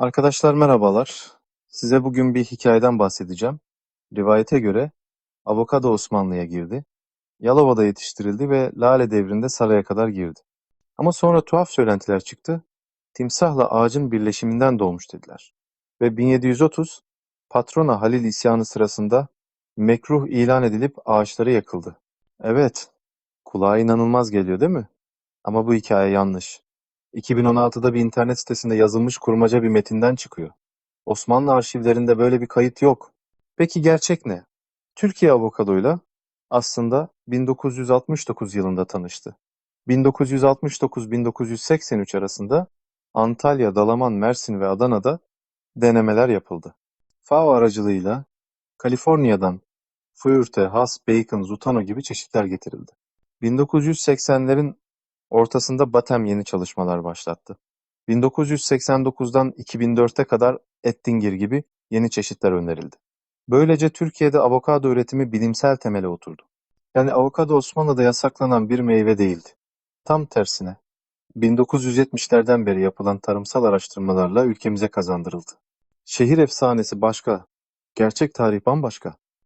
Arkadaşlar merhabalar. Size bugün bir hikayeden bahsedeceğim. Rivayete göre avokado Osmanlı'ya girdi. Yalova'da yetiştirildi ve Lale devrinde saraya kadar girdi. Ama sonra tuhaf söylentiler çıktı. Timsahla ağacın birleşiminden doğmuş dediler. Ve 1730 patrona Halil isyanı sırasında mekruh ilan edilip ağaçları yakıldı. Evet, kulağa inanılmaz geliyor değil mi? Ama bu hikaye yanlış. 2016'da bir internet sitesinde yazılmış kurmaca bir metinden çıkıyor. Osmanlı arşivlerinde böyle bir kayıt yok. Peki gerçek ne? Türkiye avokadoyla aslında 1969 yılında tanıştı. 1969-1983 arasında Antalya, Dalaman, Mersin ve Adana'da denemeler yapıldı. FAO aracılığıyla Kaliforniya'dan Fürte, Hass, Bacon, Zutano gibi çeşitler getirildi. 1980'lerin ortasında Batem yeni çalışmalar başlattı. 1989'dan 2004'e kadar Ettinger gibi yeni çeşitler önerildi. Böylece Türkiye'de avokado üretimi bilimsel temele oturdu. Yani avokado Osmanlı'da yasaklanan bir meyve değildi. Tam tersine 1970'lerden beri yapılan tarımsal araştırmalarla ülkemize kazandırıldı. Şehir efsanesi başka, gerçek tarih bambaşka.